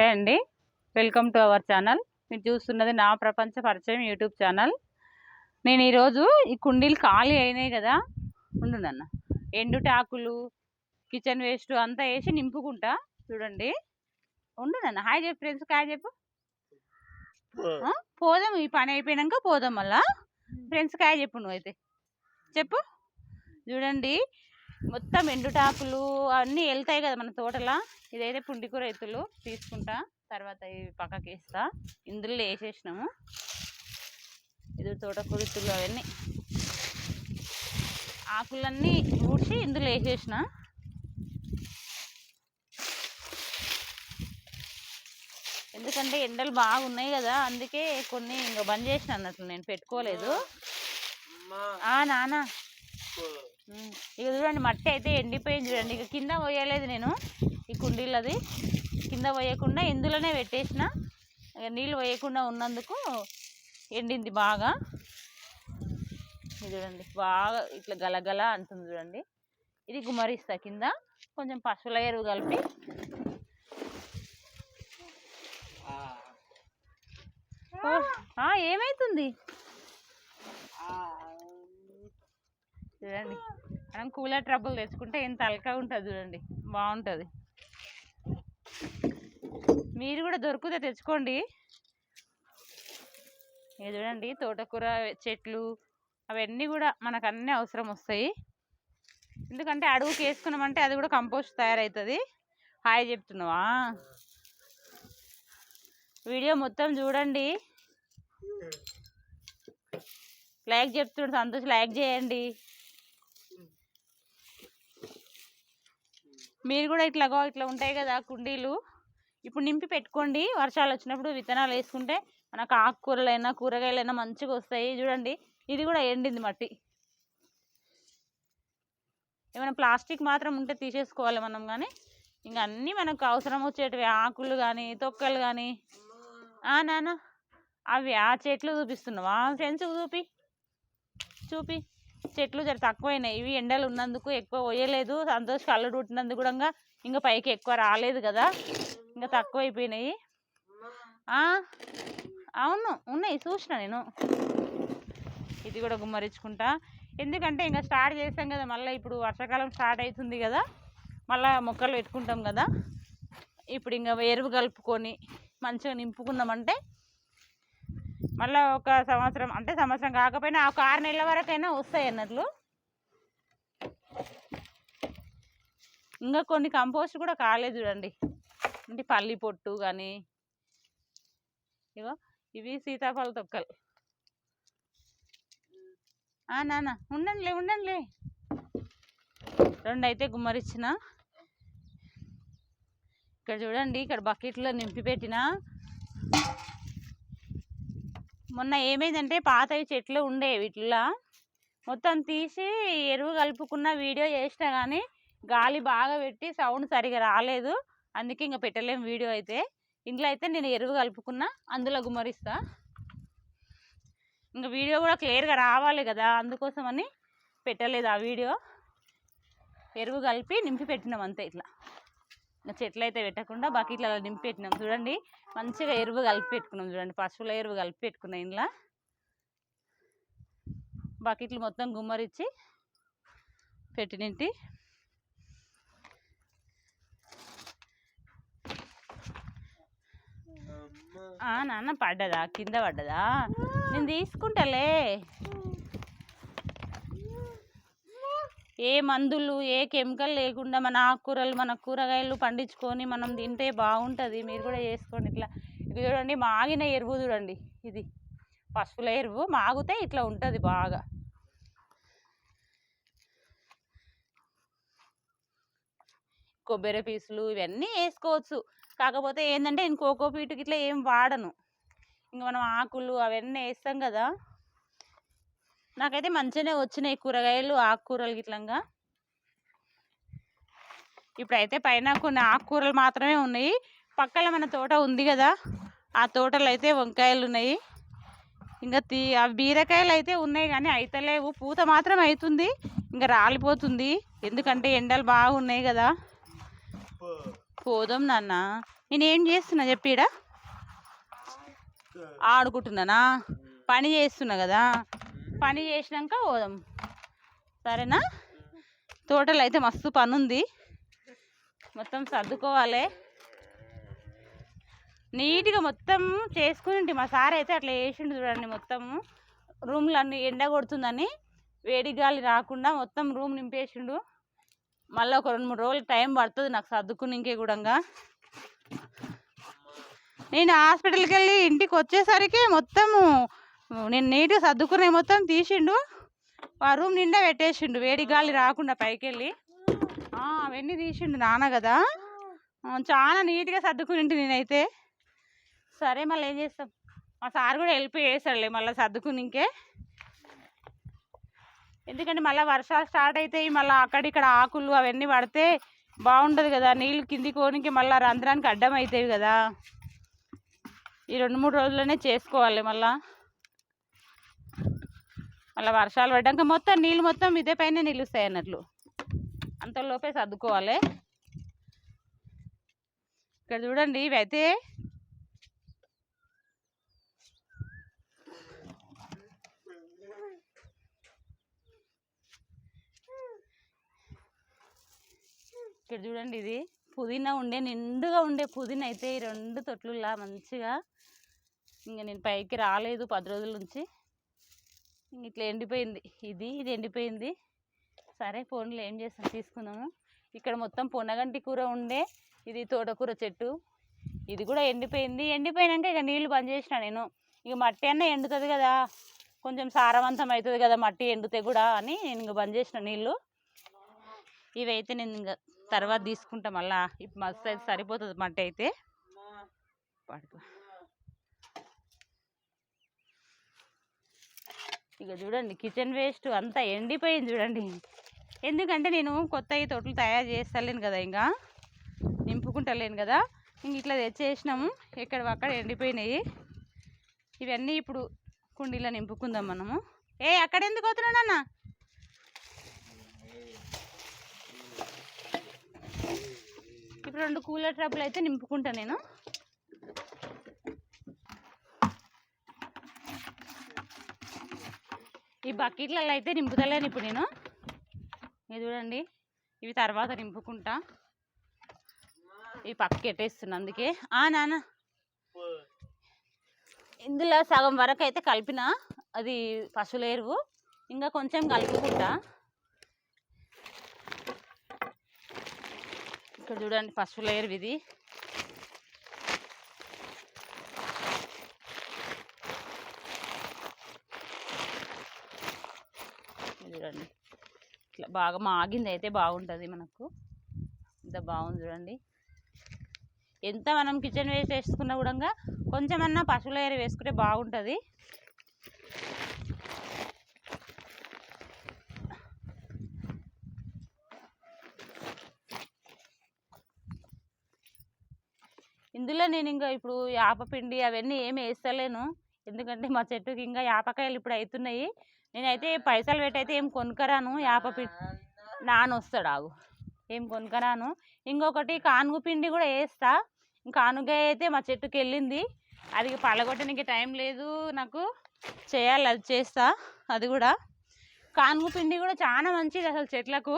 నమస్తే అండి. Welcome to our channel. మీరు చూస్తున్నది నా ప్రపంచ పరిచయం యూట్యూబ్ ఛానల్. నేను ఈరోజు ఈ కుండీలు ఖాళీ అయినాయి కదా. ఉండునన్న ఎండుటాకులు కిచెన్ వేస్ట్ అంతా వేసి నింపుకుంటా. చూడండి. ఉండునన్న హాయ్ చెప్పు ఫ్రెండ్స్. హాయ్ చెప్పు? పోదాం. ఈ పని అయిపోయినాక పోదాం మళ్ళా. ఫ్రెండ్స్ కాయ చెప్పు నువ్వైతే. చెప్పు. చూడండి. మొత్తం ఎండుటాకులు అన్నీ వెళ్తాయి కదా మన తోటలా. ఇదైతే పుండికూర ఎత్తులు తీసుకుంటా. తర్వాత ఇవి పక్కకి వేస్తా ఇందులో వేసేసినాము. ఇది తోటకూర ఎత్తులు అవన్నీ. ఆకులన్నీ ఊడ్చి ఇందులో వేసేసిన. ఎందుకంటే ఎండలు బాగున్నాయి కదా అందుకే కొన్ని ఇంకా బంద్ చేసిన అన్నట్లు నేను పెట్టుకోలేదు. నానా. ఇక చూడండి మట్టి అయితే ఎండిపోయింది చూడండి. ఇక కింద పోయలేదు నేను ఈ కుండీలది. కింద పోయకుండా ఇందులోనే పెట్టేసిన ఇక నీళ్ళు పోయకుండా ఉన్నందుకు ఎండింది బాగా. ఇది చూడండి బాగా ఇట్లా గలగల అంటుంది చూడండి. ఇది గుమరిస్తా కింద కొంచెం పశువుల ఎరువు కలిపి. ఏమైతుంది? చూడండి. మనం కూలర్ ట్రబుల్ తెచ్చుకుంటే ఎంత అల్కా ఉంటుంది చూడండి. బాగుంటుంది. మీరు కూడా దొరికితే తెచ్చుకోండి. ఇక చూడండి తోటకూర చెట్లు అవన్నీ కూడా మనకు అన్నీ అవసరం వస్తాయి. ఎందుకంటే అడుగుకి వేసుకున్నామంటే అది కూడా కంపోస్ట్ తయారవుతుంది హాయ్ చెప్తున్నావా? వీడియో మొత్తం చూడండి. లైక్ చెప్తుండు సంతోష్ లైక్ చేయండి. మీరు కూడా ఇట్లాగో ఇట్లా ఉంటాయి కదా కుండీలు. ఇప్పుడు నింపి పెట్టుకోండి. వర్షాలు వచ్చినప్పుడు విత్తనాలు వేసుకుంటే మనకు ఆకుకూరలైనా కూరగాయలైనా మంచిగా వస్తాయి. చూడండి ఇది కూడా ఎండింది మట్టి. ఏమైనా ప్లాస్టిక్ మాత్రం ఉంటే తీసేసుకోవాలి మనం కానీ. ఇంకా అన్నీ మనకు అవసరం వచ్చేటివి. ఆకులు కానీ తొక్కలు కానీ. నాన్న అవి ఆ చెట్లు చూపిస్తున్నావా ఫ్రెండ్స్ చూపి. చూపి. చెట్లు జర తక్కువైనాయి. ఇవి ఎండలు ఉన్నందుకు ఎక్కువ పోయలేదు. సంతోష్ కళ్ళు పుట్టినందుకు కూడా ఇంకా పైకి ఎక్కువ రాలేదు కదా. ఇంకా తక్కువ అయిపోయినాయి అవును ఉన్నాయి. చూసిన నేను. ఇది కూడా గుమ్మరించుకుంటా. ఎందుకంటే ఇంకా స్టార్ట్ చేసాం కదా. మళ్ళీ ఇప్పుడు వర్షాకాలం స్టార్ట్ అవుతుంది కదా. మళ్ళీ మొక్కలు పెట్టుకుంటాం కదా. ఇప్పుడు ఇంకా ఎరువు కలుపుకొని మంచిగా నింపుకున్నామంటే మళ్ళీ ఒక సంవత్సరం అంటే సంవత్సరం కాకపోయినా ఒక ఆరు నెలల వరకైనా వస్తాయి అన్నట్లు. ఇంకా కొన్ని కంపోస్ట్ కూడా కాలేదు చూడండి. అంటే పల్లి పొట్టు కానీ ఇగో ఇవి సీతాఫల తొక్కలు. ఆ నాన్న ఉండండిలే ఉండండిలే రెండు అయితే గుమ్మరిచ్చిన. ఇక్కడ చూడండి ఇక్కడ బకెట్లో నింపి పెట్టిన. మొన్న ఏమైందంటే పాతవి చెట్లు ఉండేవి ఇట్లా మొత్తం తీసి ఎరువు కలుపుకున్న వీడియో చేసిన కానీ గాలి బాగా పెట్టి సౌండ్ సరిగా రాలేదు. అందుకే ఇంకా పెట్టలేము వీడియో అయితే. ఇంట్లో అయితే నేను ఎరువు కలుపుకున్నా అందులో గుమరిస్తా ఇంకా వీడియో కూడా క్లియర్గా రావాలి కదా అందుకోసమని పెట్టలేదు ఆ వీడియో. ఎరువు కలిపి నింపి పెట్టినాం అంతే ఇట్లా. చెట్లు అయితే పెట్టకుండా బకెట్లు అలా నింపి పెట్టినాం చూడండి మంచిగా ఎరువు కలిపి పెట్టుకున్నాం చూడండి. పశువుల ఎరువు కలిపి పెట్టుకున్నాం ఇంట్లో బకెట్లు మొత్తం గుమ్మరిచ్చి పెట్టినింటి. నాన్న పడ్డదా? కింద పడ్డదా? నేను తీసుకుంటాలే. ఏ మందులు ఏ కెమికల్ లేకుండా మన ఆకుకూరలు మన కూరగాయలు పండించుకొని మనం తింటే బాగుంటుంది. మీరు కూడా చేసుకోండి ఇట్లా. ఇది చూడండి మాగిన ఎరువు చూడండి ఇది. పసుపుల ఎరువు మాగితే ఇట్లా ఉంటుంది బాగా. కొబ్బరి పీసులు ఇవన్నీ వేసుకోవచ్చు. కాకపోతే ఏంటంటే నేను కోకో పీటుకి ఇట్లా ఏం వాడను. ఇంక మనం ఆకులు అవన్నీ వేస్తాం కదా. నాకైతే మంచిగానే వచ్చినాయి కూరగాయలు ఆకుకూరలు గిట్లంగా. ఇప్పుడైతే పైన కొన్ని ఆకుకూరలు మాత్రమే ఉన్నాయి. పక్కన మన తోట ఉంది కదా ఆ తోటలో అయితే వంకాయలు ఉన్నాయి ఇంకా తీ ఆ బీరకాయలు అయితే ఉన్నాయి కానీ అయితలేవు. పూత మాత్రం అవుతుంది ఇంకా రాలిపోతుంది. ఎందుకంటే ఎండలు బాగున్నాయి కదా. పోదాం నాన్న. నేను ఏం చేస్తున్నా చెప్పిడా ఆడుకుంటున్నానా? పని చేస్తున్నా కదా. పని చేసినాక పోదాం. సరేనా? తోటలో అయితే మస్తు పని ఉంది మొత్తం సర్దుకోవాలి. నీట్గా మొత్తం చేసుకుని మా సార్ అయితే అట్లా వేసిండు చూడండి మొత్తం. రూమ్లు అన్ని ఎండ కొడుతుందని వేడి గాలి రాకుండా మొత్తం రూమ్ నింపేసిండు. మళ్ళీ ఒక రెండు మూడు రోజులు టైం పడుతుంది నాకు సర్దుకునికే కూడా నేను హాస్పిటల్కి వెళ్ళి ఇంటికి వచ్చేసరికి మొత్తము నేను నీట్గా సర్దుకునే మొత్తం తీసిండు. ఆ రూమ్ నిండా పెట్టేసిండు. వేడి గాలి రాకుండా పైకి వెళ్ళి అవన్నీ తీసిండు నాన్న కదా. చాలా నీట్గా సర్దుకునిండు నేనైతే. సరే మళ్ళీ ఏం చేస్తాం? మా సార్ కూడా హెల్ప్ చేశాడులే మళ్ళీ సర్దుకుని ఇంకే. ఎందుకంటే మళ్ళీ వర్షాలు స్టార్ట్ అవుతాయి మళ్ళీ అక్కడిక్కడ ఆకులు అవన్నీ పడితే బాగుండదు కదా. నీళ్ళు కింది కోనికి మళ్ళీ రంధ్రానికి అడ్డం అవుతాయి కదా. ఈ రెండు మూడు రోజుల్లోనే చేసుకోవాలి మళ్ళీ. మళ్ళీ వర్షాలు పడ్డాక మొత్తం నీళ్ళు మొత్తం ఇదే పైన నిలుస్తాయి అన్నట్లు. అంతలోపే సర్దుకోవాలి. ఇక్కడ చూడండి ఇవైతే ఇక్కడ చూడండి ఇది పుదీనా ఉండే నిండుగా ఉండే పుదీనా అయితే ఈ రెండు తొట్లులా మంచిగా. ఇంకా నేను పైకి రాలేదు పది రోజుల నుంచి. ఇట్లా ఎండిపోయింది. ఇది ఇది ఎండిపోయింది. సరే ఫోన్లో ఏం చేస్తాం? తీసుకుందాము. ఇక్కడ మొత్తం పొన్నగంటి కూర ఉండే. ఇది తోటకూర చెట్టు. ఇది కూడా ఎండిపోయింది. ఎండిపోయినాక ఇక నీళ్ళు బంద్ చేసిన నేను. ఇక మట్టి అన్న ఎండుతుంది కదా. కొంచెం సారవంతం అవుతుంది కదా మట్టి ఎండితే కూడా అని నేను ఇంక బంద్ చేసిన నీళ్ళు ఇవైతే నేను ఇంకా తర్వాత తీసుకుంటా మళ్ళీ. ఇప్పుడు మస్తు అయితే సరిపోతుంది మట్టి అయితే. పడుకో. ఇక చూడండి కిచెన్ వేస్ట్ అంతా ఎండిపోయింది చూడండి. ఎందుకంటే నేను కొత్త ఈ తోటలు తయారు చేస్తలేను కదా ఇంకా. నింపుకుంటలేను కదా. ఇంక ఇట్లా తెచ్చేసినాము ఎక్కడ అక్కడ ఎండిపోయినాయి. ఇవన్నీ ఇప్పుడు కుండీలో నింపుకుందాం మనము. ఏ అక్కడ ఎందుకు అవుతున్నాడు అన్న ఇప్పుడు రెండు కూలర్ ట్రబ్బులు అయితే నింపుకుంటా నేను. ఈ బకెట్లలో అయితే నింపుతలేను ఇప్పుడు నేను. ఇది చూడండి ఇవి తర్వాత నింపుకుంటా. ఈ పక్కకి ఎట్టేస్తున్నా అందుకే. ఆ నాన్న. ఇందులో సగం వరకు అయితే కలిపిన అది పశువుల ఎరువు. ఇంకా కొంచెం కలుపుకుంటా. ఇక్కడ చూడండి పశువుల ఎరువు ఇది ఇది చూడండి. ఇట్లా బాగా మాగింది అయితే బాగుంటుంది మనకు. ఇంత బాగుంది చూడండి. ఎంత మనం కిచెన్ వేస్ట్ వేసుకున్నా కూడా కొంచెమన్నా పశువుల ఎరువు వేసుకుంటే బాగుంటుంది. ఇందులో నేను ఇంకా ఇప్పుడు యాపపిండి అవన్నీ ఏమి వేస్తలేను. ఎందుకంటే మా చెట్టుకి ఇంకా యాపకాయలు ఇప్పుడు అవుతున్నాయి నేనైతే పైసలు పెట్టి అయితే ఏం కొనుక్కరాను యాపపిండి నాన్న వస్తాడు ఆగు ఏం కొనుక్కరాను. ఇంకొకటి కానుగ పిండి కూడా వేస్తా కానుగ అయితే మా చెట్టుకి వెళ్ళింది అది పలగొట్టడానికి టైం లేదు నాకు. చేయాలి అది చేస్తా అది కూడా. కానుగ పిండి కూడా చాలా మంచిది అసలు చెట్లకు.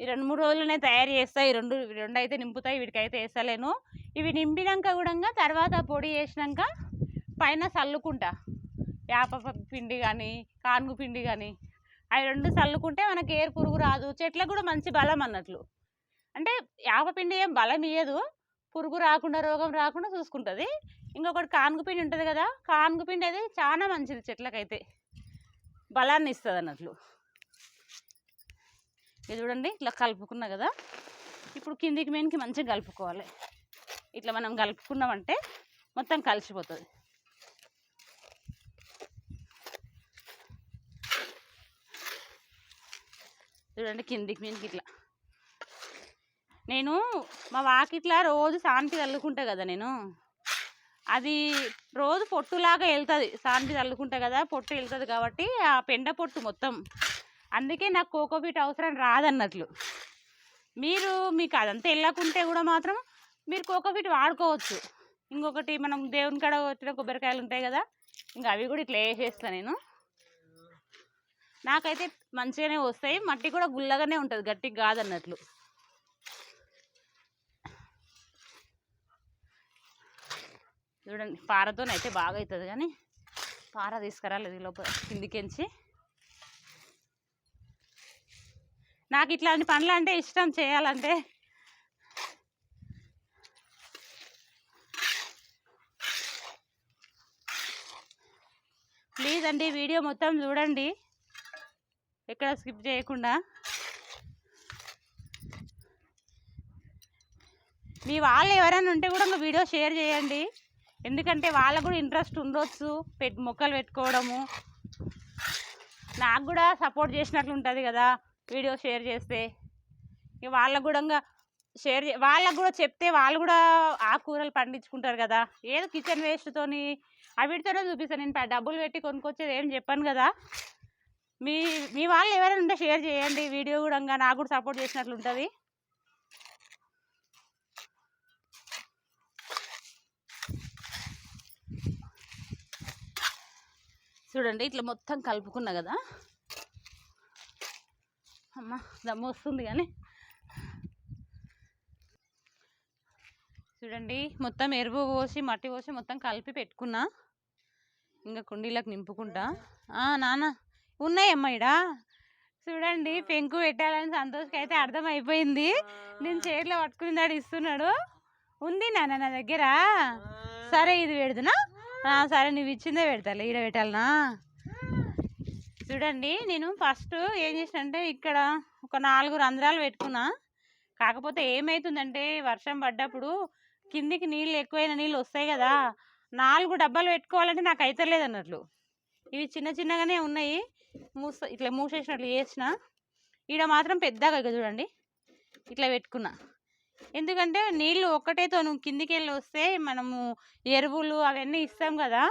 ఈ రెండు మూడు రోజులనే తయారు చేస్తా. ఈ రెండు రెండు అయితే నింపుతాయి వీటికైతే వేస్తలేను ఇవి నింపినాక కూడా తర్వాత పొడి వేసినాక పైన చల్లుకుంటా. వేప పిండి కానీ కానుగు పిండి కానీ అవి రెండు చల్లుకుంటే మనకి ఏరు పురుగు రాదు. చెట్లకు కూడా మంచి బలం అన్నట్లు. అంటే వేప పిండి ఏం బలం ఇయ్యదు. పురుగు రాకుండా రోగం రాకుండా చూసుకుంటుంది. ఇంకొకటి కానుగు పిండి ఉంటుంది కదా కానుగు పిండి అది చాలా మంచిది చెట్లకైతే. బలాన్ని ఇస్తుంది అన్నట్లు. ఇది చూడండి ఇట్లా కలుపుకున్నా కదా. ఇప్పుడు కిందికి మెయిన్కి మంచిగా కలుపుకోవాలి. ఇట్లా మనం కలుపుకున్నామంటే మొత్తం కలిసిపోతుంది. చూడండి కిందికి మీనికి ఇట్లా. నేను మా వాకిట్లా రోజు శాంతి తల్లుకుంటా కదా నేను. అది రోజు పొట్టులాగా వెళ్తుంది శాంతి తల్లుకుంటా కదా పొట్టు వెళ్తుంది కాబట్టి ఆ పెండ పొట్టు మొత్తం. అందుకే నాకు కోకోపీట్ అవసరం రాదన్నట్లు. మీరు మీకు అదంతా వెళ్ళకుంటే కూడా మాత్రం మీరు కోకోపీట్ వాడుకోవచ్చు. ఇంకొకటి మనం దేవుని కాడ వచ్చిన కొబ్బరికాయలు ఉంటాయి కదా ఇంకా అవి కూడా ఇట్లా వేసేస్తాను నేను. నాకైతే మంచిగానే వస్తాయి. మట్టి కూడా గుల్లగానే ఉంటుంది. గట్టిగా కాదన్నట్లు. చూడండి పారతోనైతే బాగా అవుతుంది కానీ పార తీసుకురాలేదు ఈ లోపల కిందికించి. నాకు ఇట్లాంటి పనులు అంటే ఇష్టం. చేయాలంటే ప్లీజ్ అండి వీడియో మొత్తం చూడండి. ఎక్కడ స్కిప్ చేయకుండా. మీ వాళ్ళు ఎవరైనా ఉంటే కూడా ఇంకా వీడియో షేర్ చేయండి. ఎందుకంటే వాళ్ళకు కూడా ఇంట్రెస్ట్ ఉండొచ్చు పెట్ మొక్కలు పెట్టుకోవడము. నాకు కూడా సపోర్ట్ చేసినట్లు ఉంటుంది కదా వీడియో షేర్ చేస్తే. ఇక వాళ్ళకు కూడా ఇంకా షేర్ చే వాళ్ళకు కూడా చెప్తే వాళ్ళు కూడా ఆకుకూరలు పండించుకుంటారు కదా. ఏదో కిచెన్ వేస్ట్తోని అవిటితోనే చూపిస్తాను నేను డబ్బులు పెట్టి కొనుక్కొచ్చేది ఏం చెప్పాను కదా. మీ మీ వాళ్ళు ఎవరైనా ఉంటే షేర్ చేయండి. వీడియో కూడా ఇంకా నాకు కూడా సపోర్ట్ చేసినట్లు ఉంటుంది. చూడండి ఇట్లా మొత్తం కలుపుకున్నా కదా. అమ్మ దమ్ము వస్తుంది కానీ. చూడండి మొత్తం ఎరువు పోసి మట్టి పోసి మొత్తం కలిపి పెట్టుకున్నా. ఇంకా కుండీలకు నింపుకుంటా. ఆ, నాన్న. ఉన్నాయమ్మా ఇడా చూడండి పెంకు పెట్టాలని సంతోష్కి అయితే అర్థమైపోయింది నేను చేతిలో పట్టుకుని దాడు ఇస్తున్నాడు. ఉంది నాన్న నా దగ్గర. సరే ఇది పెడుతున్నా. సరే నువ్వు ఇచ్చిందే పెడతాలే ఈడ పెట్టాలనా? చూడండి నేను ఫస్ట్ ఏం చేసిన అంటే ఇక్కడ ఒక నాలుగు రంధ్రాలు పెట్టుకున్నా. కాకపోతే ఏమవుతుందంటే వర్షం పడ్డప్పుడు కిందికి నీళ్ళు ఎక్కువైన నీళ్ళు వస్తాయి కదా నాలుగు డబ్బాలు పెట్టుకోవాలంటే నాకు అవుతలేదు అన్నట్లు. ఇవి చిన్న చిన్నగానే ఉన్నాయి. మూస ఇట్లా మూసేసినట్లు చేసిన ఈడ మాత్రం పెద్దగా ఇక చూడండి. ఇట్లా పెట్టుకున్నా. ఎందుకంటే నీళ్ళు ఒక్కటేతో నువ్వు కిందికి వెళ్ళి వస్తే మనము ఎరువులు అవన్నీ ఇస్తాం కదా.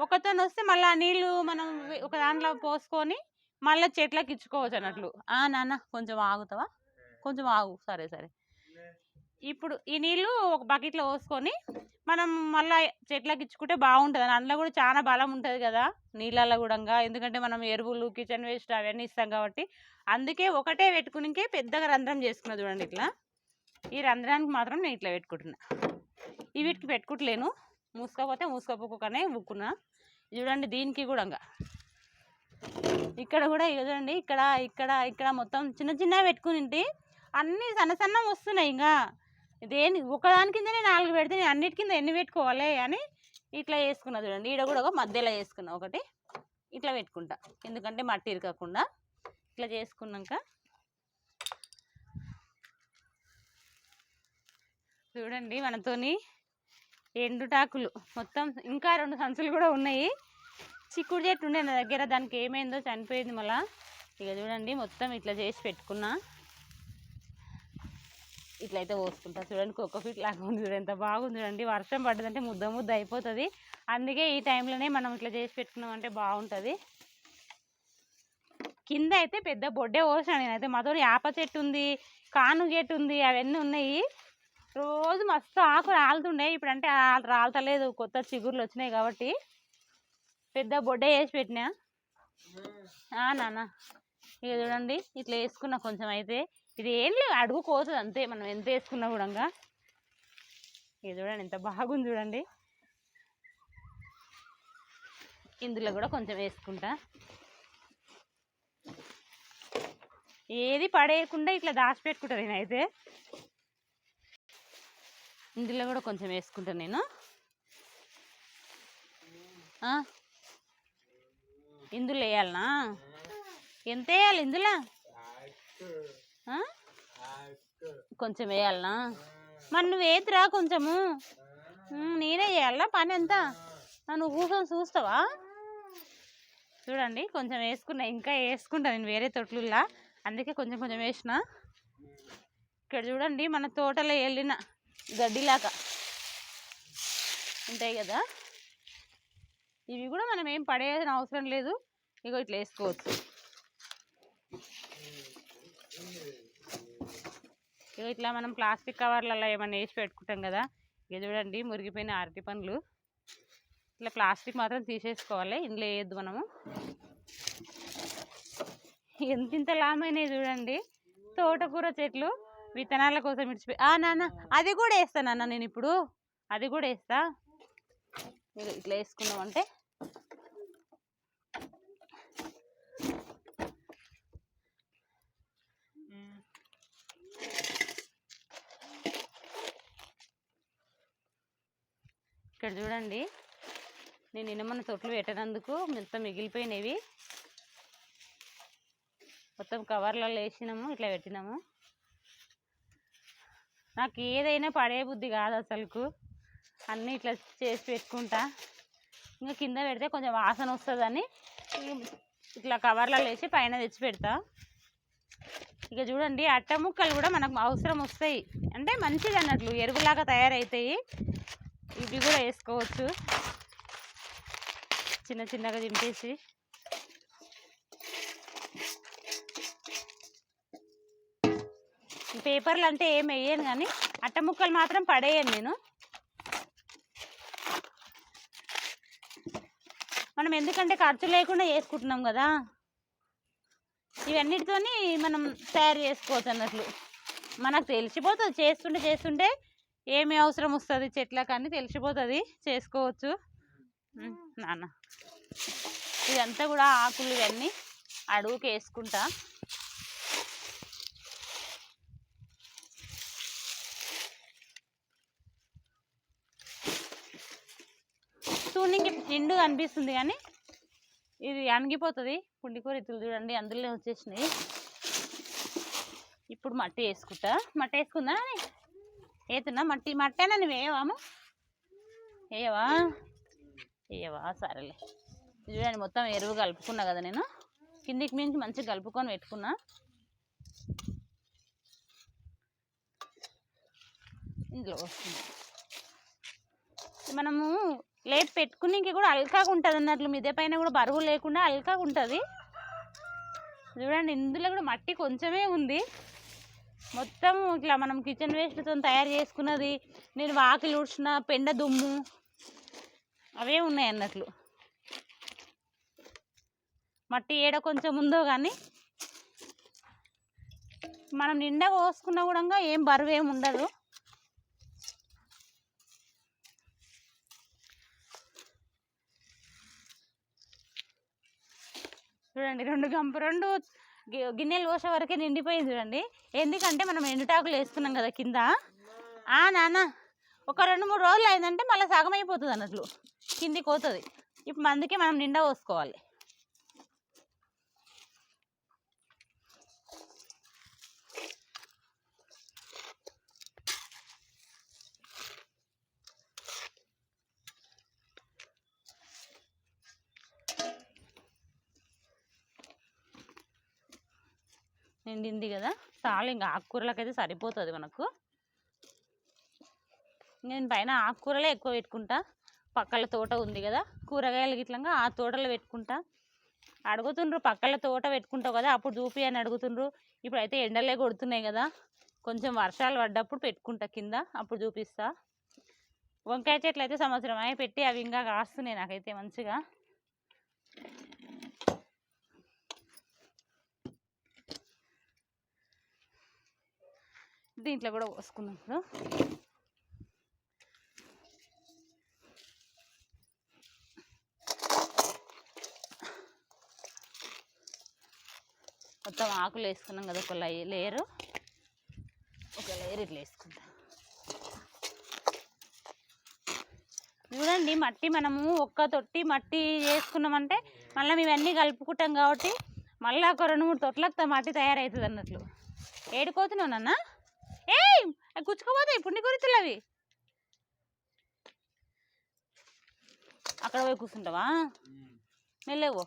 ఒకతో వస్తే మళ్ళీ ఆ నీళ్ళు మనం ఒక దాంట్లో పోసుకొని మళ్ళీ చెట్లకు ఇచ్చుకోవచ్చు అన్నట్లు. నాన్న కొంచెం ఆగుతావా? కొంచెం ఆగు. సరే సరే. ఇప్పుడు ఈ నీళ్ళు ఒక బకెట్లో పోసుకొని మనం మళ్ళీ చెట్లకి ఇచ్చుకుంటే బాగుంటుంది అని. అందులో కూడా చాలా బలం ఉంటుంది కదా నీళ్ళల్లో కూడా ఎందుకంటే మనం ఎరువులు కిచెన్ వేస్ట్ అవన్నీ ఇస్తాం కాబట్టి అందుకే ఒకటే పెట్టుకునికే పెద్దగా రంధ్రం చేసుకున్నా చూడండి ఇట్లా. ఈ రంధ్రానికి మాత్రం నేను ఇట్లా పెట్టుకుంటున్నా. ఈ వీటికి పెట్టుకుంటలేను. మూసుకోపోతే మూసుకోపోకనే ఉక్కున్నా చూడండి దీనికి కూడా ఇంకా. ఇక్కడ కూడా చూడండి ఇక్కడ ఇక్కడ ఇక్కడ మొత్తం చిన్న చిన్నవి పెట్టుకుని అన్నీ సన్న సన్నం వస్తున్నాయి ఇంకా. దేని ఒకదాని కిందనే నాలుగు పెడితే నేను అన్నిటి కింద ఎన్ని పెట్టుకోవాలి అని ఇట్లా వేసుకున్నా చూడండి. ఈడ కూడా ఒక మధ్యలో వేసుకున్నా ఒకటి. ఇట్లా పెట్టుకుంటా. ఎందుకంటే మట్టి ఇరకకుండా. ఇట్లా చేసుకున్నాక చూడండి మనతోని ఎండుటాకులు మొత్తం ఇంకా రెండు సంచులు కూడా ఉన్నాయి. చిక్కుడు చెట్టు ఉండే నా దగ్గర. దానికి ఏమైందో చనిపోయింది మళ్ళా. ఇక చూడండి మొత్తం ఇట్లా చేసి పెట్టుకున్నా. ఇట్లయితే పోసుకుంటా. చూడండి కోకోపీట్ లాగా ఉంది చూడండి ఎంత బాగుంది చూడండి. వర్షం పడ్డదంటే ముద్ద ముద్ద అయిపోతుంది. అందుకే ఈ టైంలోనే మనం ఇట్లా చేసి పెట్టుకున్నాం అంటే బాగుంటుంది. కింద అయితే పెద్ద బొడ్డే పోసిన నేనైతే. మాతో యాప చెట్టు ఉంది కాను చెట్టు ఉంది అవన్నీ ఉన్నాయి. రోజు మస్తు ఆకు రాలుతుండే. ఇప్పుడు అంటే రాలతలేదు కొత్త చిగుర్లు వచ్చినాయి కాబట్టి. పెద్ద బొడ్డే వేసి పెట్టినా. ఆ నాన్న. ఇక చూడండి ఇట్లా వేసుకున్నా కొంచెం అయితే. ఇది ఏం లేదు అడుగు కోతుంది అంతే. మనం ఎంత వేసుకున్నా కూడా ఇది చూడండి ఎంత బాగుంది చూడండి. ఇందులో కూడా కొంచెం వేసుకుంటా. ఏది పడేయకుండా ఇట్లా దాచిపెట్టుకుంటా నేనైతే. ఇందులో కూడా కొంచెం వేసుకుంటా నేను. ఇందులో వేయాలనా? ఎంత వేయాలి ఇందులో? కొంచెం వేయాలనా? మరి నువ్వు వేతురా కొంచెము నేనే చేయాలా? పని ఎంత నువ్వు కూర్చొని చూస్తావా? చూడండి కొంచెం వేసుకున్నా ఇంకా వేసుకుంటా నేను వేరే తొట్లులా అందుకే కొంచెం కొంచెం వేసిన. ఇక్కడ చూడండి మన తోటలో వెళ్ళిన గడ్డిలాగా ఉంటాయి కదా? ఇవి కూడా మనం ఏం పడేయాల్సిన అవసరం లేదు. ఇగో ఇట్లా వేసుకోవచ్చు. ఇక ఇట్లా మనం ప్లాస్టిక్ కవర్లలో ఏమైనా వేసి పెట్టుకుంటాం కదా ఇక చూడండి మురిగిపోయిన అరటి పండ్లు. ఇట్లా ప్లాస్టిక్ మాత్రం తీసేసుకోవాలి ఇందులో వేయద్దు మనము. ఎంత ఇంత లామైనవి చూడండి. తోటకూర చెట్లు విత్తనాల కోసం ఇడిచిపోయి నాన్న అది కూడా వేస్తా నాన్న నేను ఇప్పుడు. అది కూడా వేస్తా. ఇట్లా వేసుకున్నామంటే ఇక్కడ చూడండి. నేను ఇనమన్న తొట్లు పెట్టినందుకు మొత్తం మిగిలిపోయినవి. మొత్తం కవర్లలో వేసినాము ఇట్లా పెట్టినాము. నాకు ఏదైనా పడే బుద్ధి కాదు అసలుకు. అన్నీ ఇట్లా చేసి పెట్టుకుంటా. ఇంకా కింద పెడితే కొంచెం వాసన వస్తుందని ఇట్లా కవర్లలో వేసి పైన తెచ్చి పెడతా. ఇక చూడండి అట్ట ముక్కలు కూడా మనకు అవసరం వస్తాయి. అంటే మంచిది అన్నట్లు ఎరువులాగా తయారవుతాయి ఇవి కూడా వేసుకోవచ్చు. చిన్న చిన్నగా దింపేసి. పేపర్లు అంటే ఏం వేయను కానీ అట్ట ముక్కలు మాత్రం పడేయను నేను. మనం ఎందుకంటే ఖర్చు లేకుండా చేసుకుంటున్నాం కదా. ఇవన్నిటితోని మనం తయారు చేసుకోవచ్చు అన్నట్లు. మనకు తెలిసిపోతుంది. చేస్తుంటే చేస్తుంటే ఏమి అవసరం వస్తుంది చెట్లకు అని తెలిసిపోతుంది చేసుకోవచ్చు. నాన్న. ఇదంతా కూడా ఆకులు ఇవన్నీ అడుగుకి వేసుకుంటా. చూడనికి నిండు అనిపిస్తుంది కానీ ఇది అణిగిపోతుంది. పుండికూర ఇతులు చూడండి అందులో వచ్చేసినాయి. ఇప్పుడు మట్టి వేసుకుంటా. మట్టి వేసుకుందా వేతున్నా మట్టి మట్టేనా నువ్వు? వేయవాము వేయవా వేయవా సరేలే. చూడండి మొత్తం ఎరువు కలుపుకున్నా కదా నేను. కిందికి మించి మంచిగా కలుపుకొని పెట్టుకున్నా. ఇందులో వస్తుంది. మనము లేట్ పెట్టుకునేకి కూడా అల్కాగా ఉంటుంది అన్నట్లు. మీదే పైన కూడా బరువు లేకుండా అల్కాగా ఉంటుంది. చూడండి ఇందులో కూడా మట్టి కొంచెమే ఉంది. మొత్తం ఇట్లా మనం కిచెన్ వేస్ట్తో తయారు చేసుకున్నది నేను వాకిలి ఊడ్చిన పెండ దుమ్ము అవే ఉన్నాయి అన్నట్లు. మట్టి ఏడ కొంచెం ఉందో కానీ మనం నిండా కోసుకున్నా కూడా ఏం బరువు ఏమి ఉండదు. చూడండి రెండు గంప రెండు గిన్నెలు పోసే వరకే నిండిపోయింది చూడండి. ఎందుకంటే మనం ఎండుటాకులు వేస్తున్నాం కదా కింద. ఆ నాన్న ఒక రెండు మూడు రోజులు అయిందంటే మళ్ళీ సగం అయిపోతుంది అన్నట్లు. కిందికి పోతుంది. ఇప్పుడు అందుకే మనం నిండా పోసుకోవాలి. నిండింది కదా? చాలు ఇంకా ఆకుకూరలకైతే సరిపోతుంది మనకు. నేను పైన ఆకుకూరలే ఎక్కువ పెట్టుకుంటా. పక్కల తోట ఉంది కదా? కూరగాయలు గిట్లంగా ఆ తోటలో పెట్టుకుంటా. అడుగుతుండ్రు పక్కల తోట పెట్టుకుంటావు కదా? అప్పుడు చూపి అని అడుగుతుండ్రు. ఇప్పుడైతే ఎండలే కొడుతున్నాయి కదా? కొంచెం వర్షాలు పడ్డప్పుడు పెట్టుకుంటా కింద. అప్పుడు చూపిస్తా. వంకాయ చెట్లు అయితే సంవత్సరం అయి పెట్టి అవి ఇంకా కాస్తున్నాయి నాకైతే మంచిగా. దీంట్లో కూడా పోసుకుందాం ఇప్పుడు మొత్తం ఆకులు వేసుకున్నాం కదా ఒక లై లేయరు. ఒక లేయర్ ఇట్లా వేసుకుంటాం చూడండి మట్టి మనము ఒక్క తొట్టి మట్టి వేసుకున్నామంటే మళ్ళీ మేము అన్నీ కలుపుకుంటాం కాబట్టి మళ్ళీ ఒక రెండు మూడు తొట్లకు మట్టి తయారవుతుంది అన్నట్లు. ఏడుకోతున్నావు నాన్న? ఏయ్! గుచ్చుకోపోతాయి పుండి గురితులు అవి. అక్కడ పోయి కూర్చుంటావా? మెల్లగో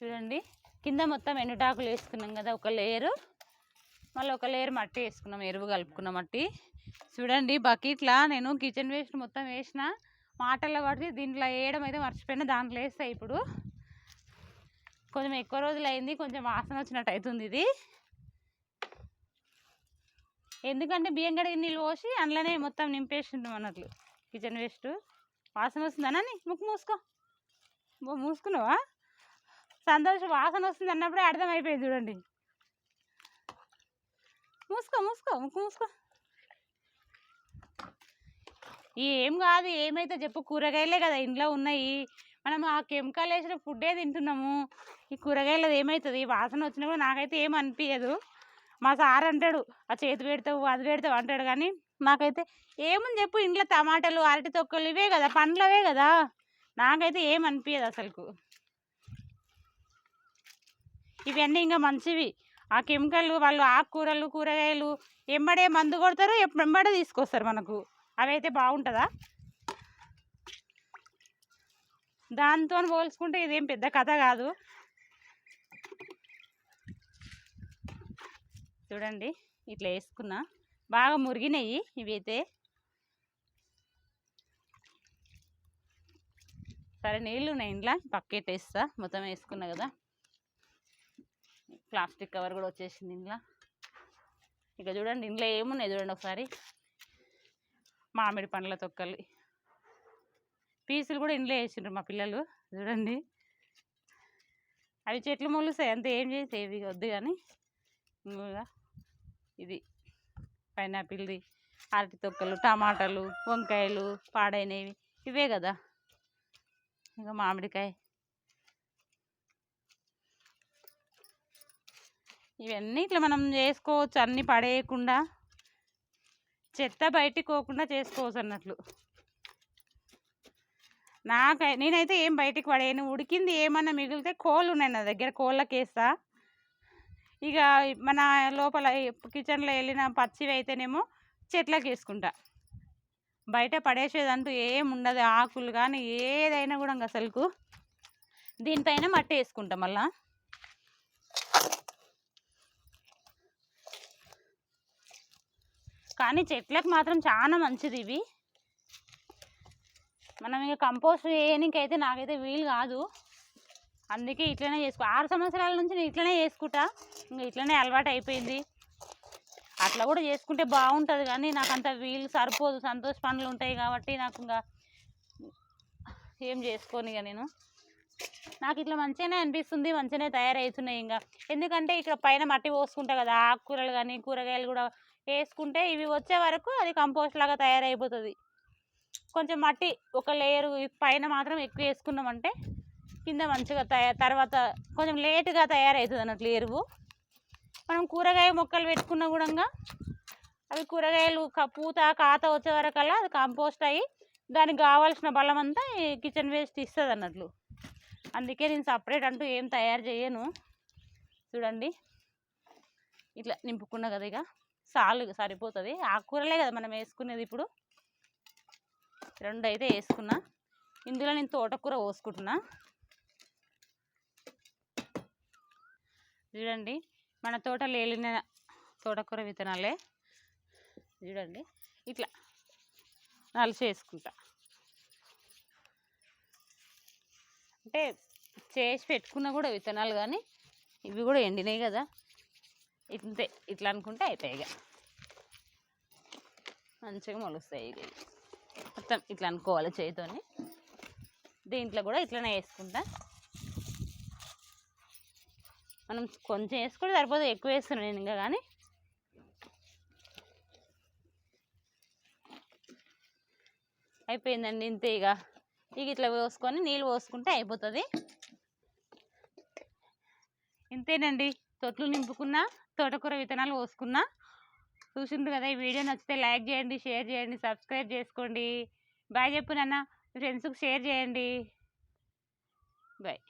చూడండి కింద మొత్తం ఎండుటాకులు వేసుకున్నాం కదా ఒక లేయరు. మళ్ళీ ఒక లేయర్ మట్టి వేసుకున్నాం ఎరువు కలుపుకున్న మట్టి. చూడండి బకెట్లా నేను కిచెన్ వేస్ట్ మొత్తం వేసిన మాటల్లో పడితే దీంట్లో వేయడం అయితే మర్చిపోయినా దాంట్లో వేస్తా ఇప్పుడు. కొంచెం ఎక్కువ రోజులు అయింది కొంచెం వాసన వచ్చినట్టు అవుతుంది ఇది. ఎందుకంటే బియ్యం కడిగి నీళ్ళు పోసి అందులోనే మొత్తం నింపేసిండు అన్నట్లు కిచెన్ వేస్ట్. వాసన వస్తుందనని ముక్కు మూసుకో. బో మూసుకున్నావా? సంతోషం వాసన వస్తుంది అన్నప్పుడే అర్థమైపోయింది చూడండి. మూసుకో మూసుకో ముక్కు మూసుకో. ఏం కాదు ఏమైతే చెప్పు కూరగాయలే కదా ఇంట్లో ఉన్నాయి. మనం ఆ కెమికల్ వేసిన ఫుడ్డే తింటున్నాము. ఈ కూరగాయలు ఏమవుతుంది వాసన వచ్చినా కూడా నాకైతే ఏం అనిపించదు మా సార్ అంటాడు ఆ చేతి పెడతావు అది పెడతావు అంటాడు. కానీ నాకైతే ఏముంది చెప్పు ఇంట్లో టమాటాలు అరటి తొక్కలు ఇవే కదా పండ్లవే కదా. నాకైతే ఏం అనిపించదు అసలుకు. ఇవన్నీ ఇంకా మంచివి. ఆ కెమికల్ వాళ్ళు ఆకుకూరలు కూరగాయలు ఎంబడే మందు కొడతారు ఎప్పుడు ఎంబడే తీసుకొస్తారు మనకు. అవి అయితే బాగుంటుందా? దాంతో పోల్చుకుంటే ఇదేం పెద్ద కథ కాదు. చూడండి ఇట్లా వేసుకున్నా. బాగా మురిగినాయి ఇవైతే. సరే నీళ్ళు ఉన్నాయి ఇంట్లో పక్కెట్టేస్తా మొత్తం వేసుకున్నా కదా. ప్లాస్టిక్ కవర్ కూడా వచ్చేసింది ఇంట్లో. ఇక చూడండి ఇంట్లో ఏమున్నాయి చూడండి ఒకసారి. మామిడి పండ్ల తొక్కలు. పీసులు కూడా ఇంట్లో వేసిండ్రు మా పిల్లలు చూడండి. అవి చెట్లు మొలుస్తాయి అంత ఏం చేస్తే ఇవి వద్దు కానీ ఇంకా ఇది పైనాపిల్ది అరటి తొక్కలు టమాటాలు వంకాయలు పాడైనవి ఇవే కదా. ఇంకా మామిడికాయ. ఇవన్నీ ఇట్లా మనం చేసుకోవచ్చు అన్నీ పడేయకుండా. చెత్త బయటికి పోకుండా చేసుకోవచ్చు అన్నట్లు. నాకై నేనైతే ఏం బయటికి పడేయను. ఉడికింది ఏమన్నా మిగిలితే కోళ్ళు ఉన్నాయి నా దగ్గర కోళ్ళకి వేస్తా ఇక మన లోపల కిచెన్లో వెళ్ళిన పచ్చివి అయితేనేమో చెట్లకి వేసుకుంటా. బయట పడేసేదంటూ ఏం ఉండదు ఆకులు కానీ ఏదైనా కూడా అసలుకు. దీనిపైన మట్టి వేసుకుంటా మళ్ళా. కానీ చెట్లకు మాత్రం చాలా మంచిది ఇవి. మనం ఇక కంపోస్ట్ చేయడానికైతే నాకైతే వీలు కాదు. అందుకే ఇట్లనే చేసుకో ఆరు సంవత్సరాల నుంచి నేను ఇట్లనే చేసుకుంటా. ఇంకా ఇట్లనే అలవాటు అయిపోయింది. అట్లా కూడా చేసుకుంటే బాగుంటుంది కానీ నాకు అంత వీలు సరిపోదు. సంతోష పనులు ఉంటాయి కాబట్టి నాకు ఇంకా ఏం చేసుకోను ఇక నేను. నాకు ఇట్లా మంచిగానే అనిపిస్తుంది మంచిగానే తయారవుతున్నాయి ఇంకా. ఎందుకంటే ఇక్కడ పైన మట్టి పోసుకుంటా కదా ఆకుకూరలు కానీ కూరగాయలు కూడా వేసుకుంటే ఇవి వచ్చే వరకు అది కంపోస్ట్ లాగా తయారైపోతుంది. కొంచెం మట్టి ఒక లేయరు పైన మాత్రం ఎక్కువ వేసుకున్నామంటే కింద మంచిగా తయారు తర్వాత కొంచెం లేటుగా తయారవుతుంది అన్నట్లు ఎరువు. మనం కూరగాయ మొక్కలు పెట్టుకున్నా కూడా అవి కూరగాయలు పూత కాత వచ్చే వరకల్లా అది కంపోస్ట్ అయ్యి దానికి కావాల్సిన బలం అంతా ఈ కిచెన్ వేస్ట్ ఇస్తుంది అన్నట్లు అందుకే నేను సపరేట్ అంటూ ఏం తయారు చేయను. చూడండి. ఇట్లా నింపుకున్నా కదా ఇక. సాలు ఇక సరిపోతుంది. ఆకుకూరలే కదా మనం వేసుకునేది ఇప్పుడు. రెండు అయితే వేసుకున్నా. ఇందులో నేను తోటకూర పోసుకుంటున్నా. చూడండి మన తోటలో వెళ్ళిన తోటకూర విత్తనాలే. చూడండి ఇట్లా నలిసి వేసుకుంటా. అంటే చేసి పెట్టుకున్నా కూడా విత్తనాలు కానీ ఇవి కూడా ఎండినాయి కదా. ఇంతే ఇట్లా అనుకుంటే అయిపోయాయి ఇక. మంచిగా మొలుస్తాయి ఇక ఇవి. మొత్తం ఇట్లా అనుకోవాలి చేతితోని దీంట్లో కూడా ఇట్లనే వేసుకుంటా. మనం కొంచెం వేసుకుంటే సరిపోతే ఎక్కువ వేస్తున్నాను నేను ఇంకా కానీ. అయిపోయిందండి ఇంతే ఇక. ఇక ఇట్లా పోసుకొని నీళ్ళు పోసుకుంటే అయిపోతుంది. ఇంతేనండి. తొట్లు నింపుకున్నా తోటకూర విత్తనాలు పోసుకున్నా. చూసిండ్రు కదా ఈ వీడియో నచ్చితే లైక్ చేయండి షేర్ చేయండి సబ్స్క్రైబ్ చేసుకోండి. బాయ్ చెప్పు నాన్న మీ ఫ్రెండ్స్కి షేర్ చేయండి. బాయ్.